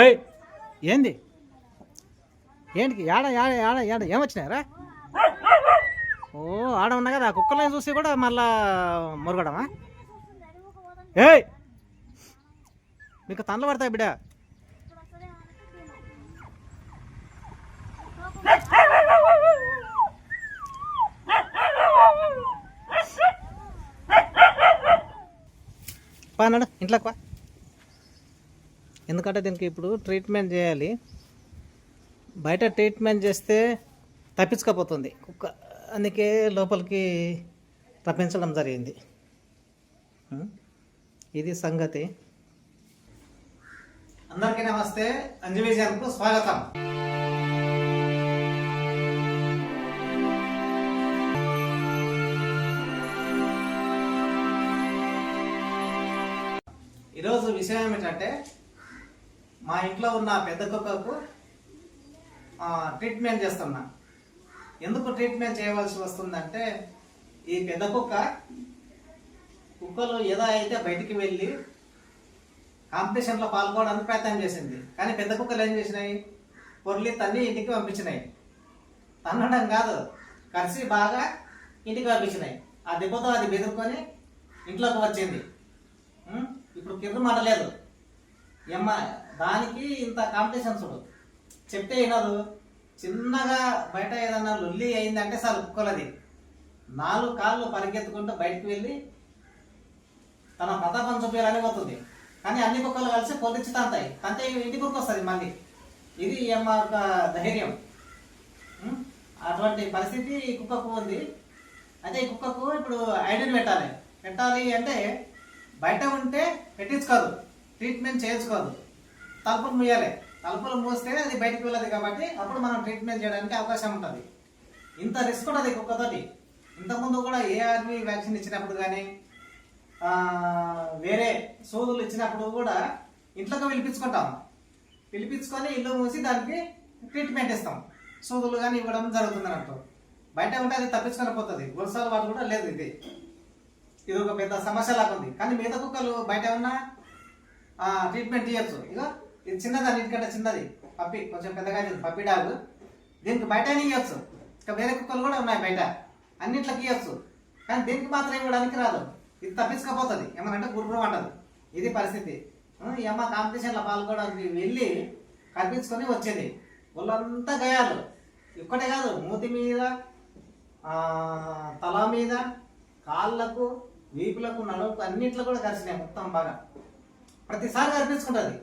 ఏయ్, ఏంది? ఏంటికి? ఏడ ఏడ ఏడ ఏడ ఏమొచ్చినాయరా? ఓ ఆడ ఉన్నా కదా ఆ కుక్కలను చూసి కూడా మళ్ళా మురగడమా? ఏయ్! మీకు తనలు పడతాయి బిడ్డ. పా అన్నాడు ఇంట్లోకి పా. ఎందుకంటే దీనికి ఇప్పుడు ట్రీట్మెంట్ చేయాలి. బయట ట్రీట్మెంట్ చేస్తే తప్పించకపోతుంది. కుక్క అందుకే లోపలికి తప్పించడం జరిగింది. ఇది సంగతి. అందరికీ నమస్తే. అంజవేజానికి స్వాగతం. ఈరోజు విషయం ఏమిటంటే మా ఇంట్లో ఉన్న పెద్ద కుక్కకు ట్రీట్మెంట్ చేస్తున్నా. ఎందుకు ట్రీట్మెంట్ చేయవలసి వస్తుందంటే ఈ పెద్ద కుక్క కుక్కలు ఏదో అయితే బయటికి వెళ్ళి కాంపిటీషన్లో పాల్గొనడానికి ప్రయత్నం చేసింది. కానీ పెద్ద కుక్కలు ఏం చేసినాయి? పొర్లి తన్ని ఇంటికి పంపించినాయి. తన్నడం కాదు కలిసి బాగా ఇంటికి పంపించినాయి. ఆ దెబ్బతో అది బెదుర్కొని ఇంట్లోకి వచ్చింది. ఇప్పుడు కింద మాటలేదు ఎమ్మ దానికి ఇంత కాంపిటీషన్ ఉండదు. చెప్తే వినదు చిన్నగా బయట ఏదన్నా లొల్లి అయిందంటే చాలు ఒప్పుకోలేదు. నాలుగు కాళ్ళు పరిగెత్తుకుంటూ బయటకు వెళ్ళి తన ప్రతాపం చూపించాలని పోతుంది. కానీ అన్ని కుక్కలు కలిసి పొలిచి తంతాయి. తంతే ఇంటి కుక్క వస్తుంది మళ్ళీ. ఇది ఏమ ఒక ధైర్యం. అటువంటి పరిస్థితి ఈ కుక్కకు ఉంది. అయితే ఈ కుక్కకు ఇప్పుడు ఐడిని పెట్టాలి. పెట్టాలి అంటే బయట ఉంటే పెట్టించుకోదు. ట్రీట్మెంట్ చేయించుకోదు. తలుపులు మూయాలి. తలుపులు మూస్తే అది బయటకు వెళ్ళదు కాబట్టి అప్పుడు మనం ట్రీట్మెంట్ చేయడానికి అవకాశం ఉంటుంది. ఇంత రిస్క్ ఉంటుంది కుక్కతోటి ఇంతకుముందు కూడా ఏఆర్వి వ్యాక్సిన్ ఇచ్చినప్పుడు కానీ వేరే సోదులు ఇచ్చినప్పుడు కూడా ఇంట్లోకి పిలిపించుకుంటాం. పిలిపించుకొని ఇల్లు మూసి దానికి ట్రీట్మెంట్ ఇస్తాం. సూదులు కానీ ఇవ్వడం జరుగుతుంది అన్నట్టు. బయట ఉంటే అది తప్పించుకొని పోతుంది. గురసాల వాటి కూడా లేదు ఇది. ఇది ఒక పెద్ద సమస్య లాగా ఉంది. కానీ మిగతా కుక్కలు బయట ఉన్నా ట్రీట్మెంట్ ఇవ్వచ్చు ఇక ఇది చిన్నది అన్నిటికంటే చిన్నది. పప్పి కొంచెం పెద్దగా ఇది పప్పి డాగ్. దీనికి బయట ఇవ్వచ్చు ఇంకా వేరే కుక్కలు కూడా ఉన్నాయి బయట. అన్నిట్లకి ఇవ్వచ్చు కానీ దీనికి మాత్రం ఇవ్వడానికి రాదు. ఇది తప్పించకపోతుంది. ఏమనంటే గురుగురం అంటది. ఇది పరిస్థితి. ఆ, ఈ అమ్మ కాంపిటీషన్లో పాల్గొనడానికి వెళ్ళి కనిపించుకొని వచ్చేది. వాళ్ళంతా గయాలు. ఒక్కటే కాదు మూతి మీద తల మీద కాళ్ళకు వీపులకు నడుముకు అన్నిట్లో కూడా కరిచినాయి మొత్తం బాగా. ప్రతిసారి కనిపించుకుంటుంది.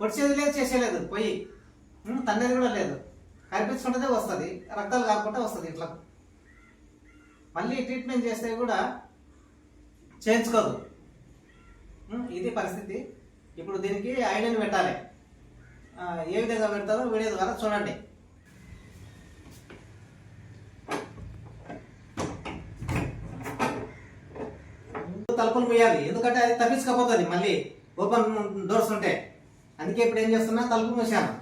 పొడిచేది లేదు చేసేయలేదు పోయి. తన్నేది కూడా లేదు. కనిపించుకుంటే వస్తుంది. రక్తాలు కాకుండా వస్తుంది ఇట్లా. మళ్ళీ ట్రీట్మెంట్ చేస్తే కూడా చేయించుకోదు. ఇది పరిస్థితి. ఇప్పుడు దీనికి ఐడియన్ పెట్టాలి. ఏ విధంగా పెడతారో వీడియో ద్వారా చూడండి. తలుపులు మూయాలి. ఎందుకంటే అది తప్పించకపోతుంది మళ్ళీ. ఓపెన్ డోర్స్ ఉంటే. అందుకే ఇప్పుడు ఏం చేస్తున్నా? తలుపు మూసాను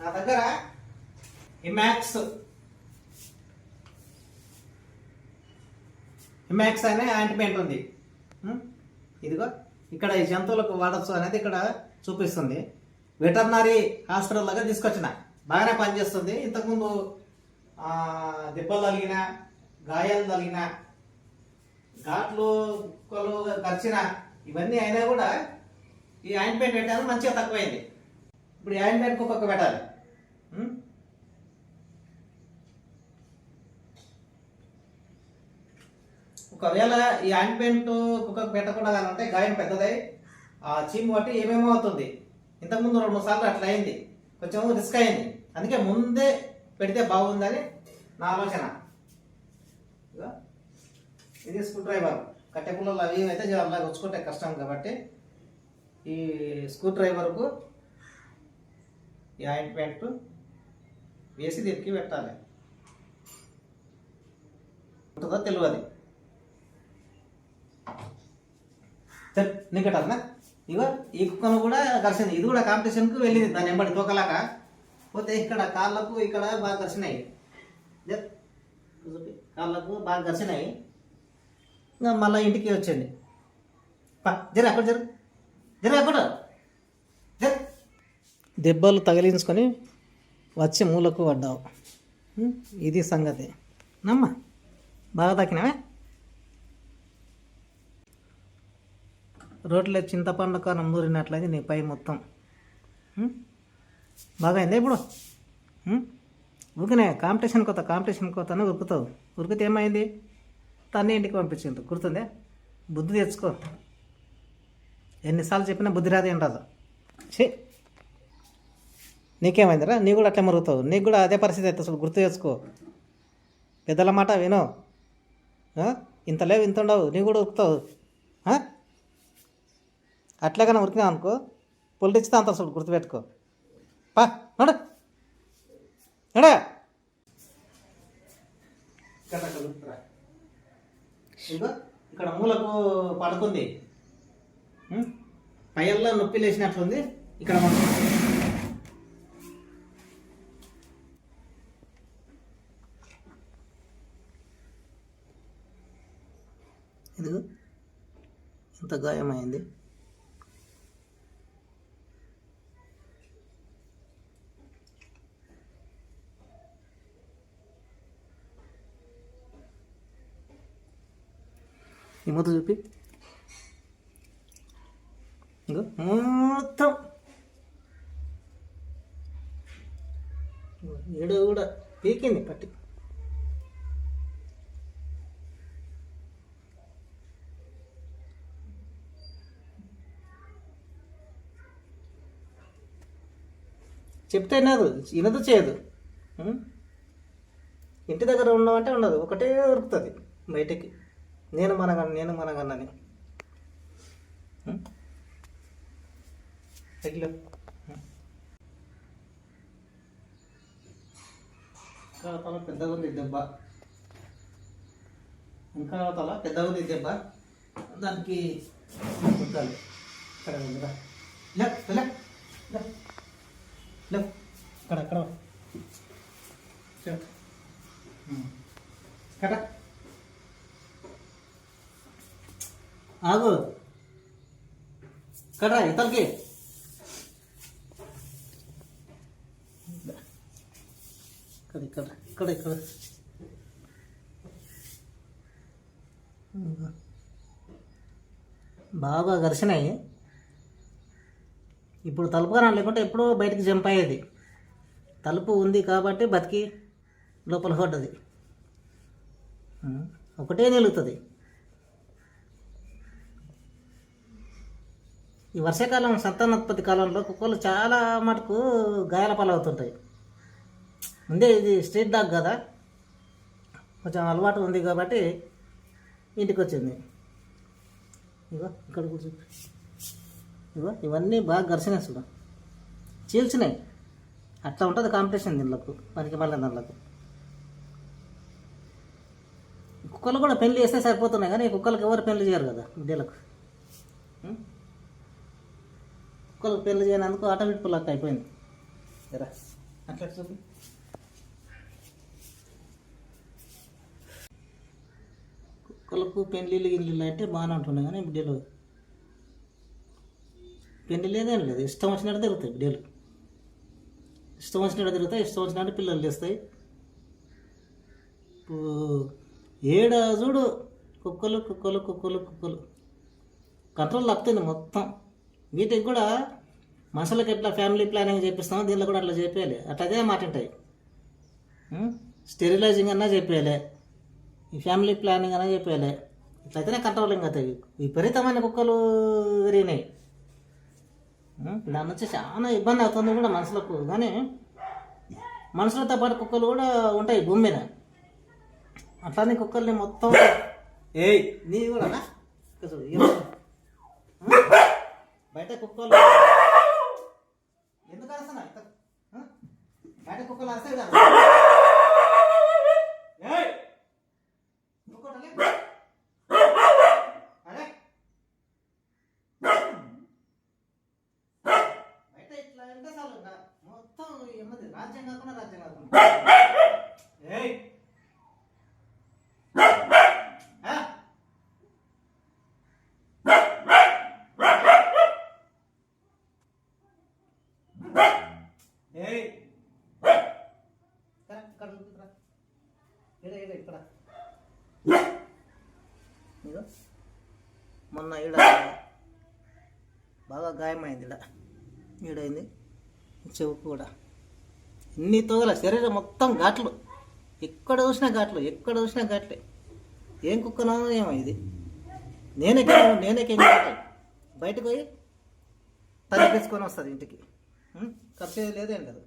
నా దగ్గర ఇమాక్స్ ఇమాక్స్ అనే యాంటిమెంట్ ఉంది. ఇదిగో ఇక్కడ ఈ జంతువులకు వాడచ్చు అనేది ఇక్కడ చూపిస్తుంది. వెటర్నరీ హాస్పిటల్ దగ్గర తీసుకొచ్చిన. బాగానే పనిచేస్తుంది. ఇంతకుముందు దెబ్బలు తగిలిన గాయాలు తగిలిన ఘాట్లు కుక్కలు కరిచిన ఇవన్నీ అయినా కూడా ఈ ఆయింట్మెంట్ పెట్టాను మంచిగా తక్కువైంది. ఇప్పుడు ఈ ఆయింట్మెంట్ కుక్కకు పెట్టాలి. ఒకవేళ ఈ ఆయింట్మెంట్ కుక్కకు పెట్టకుండా కానీ అంటే గాయం పెద్దదై ఆ చీము బట్టి ఏమేమో అవుతుంది. ఇంతకుముందు రెండు మూడు సార్లు అట్లా అయింది. కొంచెం రిస్క్ అయింది. అందుకే ముందే పెడితే బాగుందని నా ఆలోచన. ఇది స్క్రూ డ్రైవర్ కట్టె పుల్లలు అవి ఇవి అయితే అలా వచ్చుకుంటే కష్టం కాబట్టి ఈ స్క్రూ డ్రైవర్కు ఈ ఆయింట్మెంట్ వేసి దీనికి పెట్టాలి. ఉంటుందో తెలియదు సరే నీకు ఇగో ఈ కుక్కను కూడా ఘర్షణ ఇది కూడా కాంపిటీషన్కి వెళ్ళింది. దాని వెంబడి తోకలాక పోతే ఇక్కడ కాళ్ళకు ఇక్కడ బాగా కలిసినాయి. జర కాళ్ళకు బాగా కలిసినాయి. ఇంకా మళ్ళీ ఇంటికి వచ్చింది. పా, జర అక్కడ జరు. దెబ్బలు తగిలించుకొని వచ్చి మూలకు పడ్డావు. ఇది సంగతి. నమ్మ. బాగా తాకినావే? రోడ్లో చింతపండు కారం నూరినట్లయితే నీ పై మొత్తం. బాగా అయిందా ఇప్పుడు? ఉరికినా కాంపిటీషన్ కొత్త కాంపిటీషన్ కొత్త అని ఉరుకుతావు. ఉరికితే ఏమైంది? తన్నే ఇంటికి పంపించింది. గుర్తుందే? బుద్ధి తెచ్చుకో. ఎన్నిసార్లు చెప్పినా బుద్ధి రాదు ఏం రాదు. ఛీ! నీకేమైందిరా? నీ కూడా అట్లే మరుగుతావు. నీకు కూడా అదే పరిస్థితి అయితే అసలు గుర్తు చేసుకో. పెద్దల మాట విను. ఇంత లేవు ఇంత ఉండవు. నీ కూడా ఉరుకుతావు అట్లాగనే ఉరికినా అనుకో పొలిటిక్స్ అంత అసలు గుర్తుపెట్టుకో. పా నడు. నడే. ఇక్కడ మూలకు పడుకుంది. పైల్లో నొప్పి లేచినట్లుంది. ఇక్కడ మనం ఇదిగో ఎంత గాయమైంది. ఈ మూత చూపి. మొత్తం. ఏడు కూడా పీకింది పట్టి. చెప్తే వినదు వినదు చేయదు. ఇంటి దగ్గర ఉండమంటే ఉండదు ఒకటే దొరుకుతుంది బయటికి. నేను మనగను నేను మనగన్నని ఉం? ఇంకా తల పెద్దగా ఉంది దెబ్బ. ఇంకా తల పెద్దగా ఉంది దెబ్బ. దానికి కుట్టాలి ఇక్కడ ఉందిరా లెఫ్ట్ లెఫ్ట్ లెఫ్ట్. లే అక్కడ. అక్కడ కట. ఆగు. కట ఇతలకి. ఇక్కడ ఇక్కడ ఇక్కడ ఇక్కడ. బాగా ఘర్షణయి ఇప్పుడు తలుపు కానీ లేకుంటే ఎప్పుడో బయటికి జంప్ అయ్యేది. తలుపు ఉంది కాబట్టి బతికి లోపల పడ్డది ఒకటే నిలుగుతుంది. ఈ వర్షాకాలం సంతానోత్పత్తి కాలంలో కుక్కలు చాలా మటుకు గాయాల పాలవుతుంటాయి. ముందే ఇది స్ట్రీట్ డాగ్ కదా? కొంచెం అలవాటు ఉంది కాబట్టి ఇంటికి వచ్చింది ఇగో ఇక్కడ కూర్చో. ఇగో ఇవన్నీ బాగా ఘర్షణ చూడ. చీల్చినాయి. అట్లా ఉంటుంది కాంపిటీషన్ దీనిలోకి మనకి మళ్ళీ దానిలోకి కుక్కలు కూడా పెళ్ళి చేస్తే సరిపోతున్నాయి కానీ కుక్కలకు ఎవరు పెళ్ళి చేయరు కదా బిడ్డలకు కుక్కలకు పెళ్ళి చేయనందుకు ఆటోమేటిక్ పుల్లక్ అయిపోయింది. ఎరా అట్లా చూపి కుక్కలకు పెళ్ళిళ్ళు గిళ్ళిళ్ళు అంటే బాగానే ఉంటున్నాయి కానీ బిడ్డలు పెళ్ళి లేదేం లేదు. ఇష్టం వచ్చినట్టు తిరుగుతాయి బిడ్డలు. ఇష్టం వచ్చినట్టు తిరుగుతాయి ఇష్టం వచ్చినట్టు పిల్లలు చేస్తాయి ఇప్పుడు ఏడ చూడు కుక్కలు కుక్కలు కుక్కలు కుక్కలు. కంట్రోల్ తప్పుతుంది మొత్తం. వీటికి కూడా మనుషులకు ఎట్లా ఫ్యామిలీ ప్లానింగ్ చేపిస్తామో దీనిలో కూడా అట్లా చెప్పేయాలి. అట్లా అదే మాట ఉంటాయి స్టెరిలైజింగ్ అన్నా చెప్పేయాలి. ఈ ఫ్యామిలీ ప్లానింగ్ అన్నా చెప్పేయాలి. ఇట్లయితేనే కంట్రోలింగ్ అవుతాయి విపరీతమైన కుక్కలు విరిగినాయి ఉం? దాని నుంచి చాలా ఇబ్బంది అవుతుంది కూడా మనుషులకు కానీ మనుషులతో పాటు కుక్కలు కూడా ఉంటాయి భూమి మీద. అట్లానే కుక్కల్ని మొత్తం ఏయ్! నీ కూడా ఏం-? బయట కుక్కలు ఎందుకు అరుస్తున్నా? బయట కుక్కలు అరుస్తాయి కదా. ఉన్నది. రాజ్యం కాకుండా రాజ్యం కాకుండా ఏయ్! మొన్న ఈడ బాగా గాయమైంది ఈడ. ఈడైంది. చెవు కూడా. ఎన్ని తోగల శరీరం మొత్తం ఘాట్లు. ఎక్కడ చూసినా ఘాట్లు ఎక్కడ చూసినా ఘాట్లే. ఏం కుక్కనో ఏమో ఇది. నేనే నేనే కింద బయటకు పోయి తగ్గించుకొని వస్తుంది ఇంటికి. ఉం? ఖర్చు లేదేం లేదు.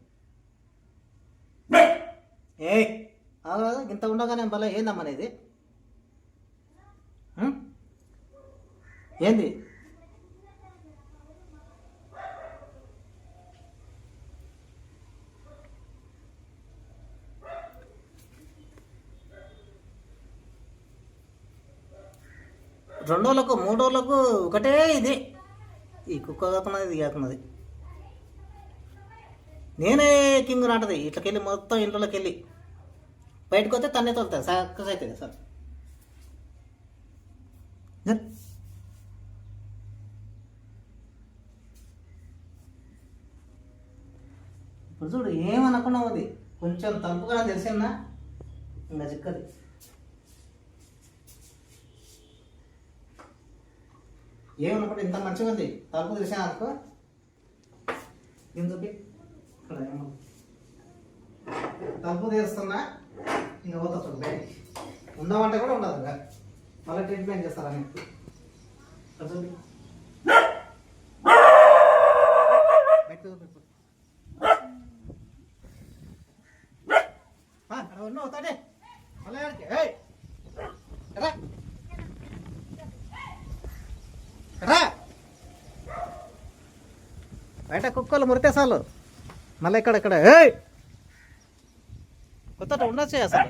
ఏ ఆగరాదు ఇంత ఉండగానే మళ్ళీ ఏందమ్మనేది ఏంది? రెండోళ్ళకు మూడోళ్ళకు ఒకటే ఇది. ఈ కుక్క కాకున్నది ఇది కాకున్నది. నేనే కింగ్ నాటది ఇట్లకెళ్ళి మొత్తం ఇంట్లోకి వెళ్ళి బయటకు వస్తే తన్నే తోలుతుంది సక్కస్ అవుతుంది సార్. ఇప్పుడు చూడు ఏమనకుండా ఉంది. కొంచెం తప్పుగా తెలిసిందా? ఇంకా చిక్కది. ఏమనుకుంటే ఇంత మంచిగా ఉంది. తలుపు తెలిసాను అనుకో ఎందుకు ఇక్కడ ఏమో. తలుపు తీస్తున్నా ఇంకా పోతా చూడు. బయటికి. ఉందామంటే కూడా ఉండదు ఇంకా మళ్ళీ ట్రీట్మెంట్ చేస్తారని మీకు చూడు. బయటకు ఉన్నావు తాడే మళ్ళీ ఆడికి ఏయ్ రా రా బయట కుక్కలు మురితే చాలు. మళ్ళీ ఇక్కడ ఇక్కడ ఏయ్! కొత్త ఉండొచ్చు అసలు.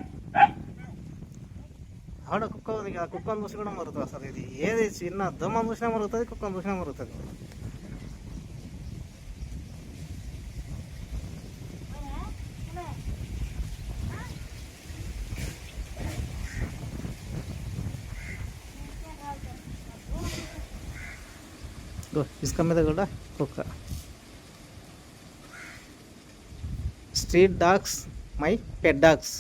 ఆడ కుక్క ఉంది కదా కుక్కను చూసి కూడా మరుగుతుంది అసలు ఇది. ఏది చిన్న దొమ్మ చూసినా మరుగుతుంది కుక్కను చూసినా మరుగుతుంది ఇసుక మీద కూడా కుక్క. Street dogs my pet dogs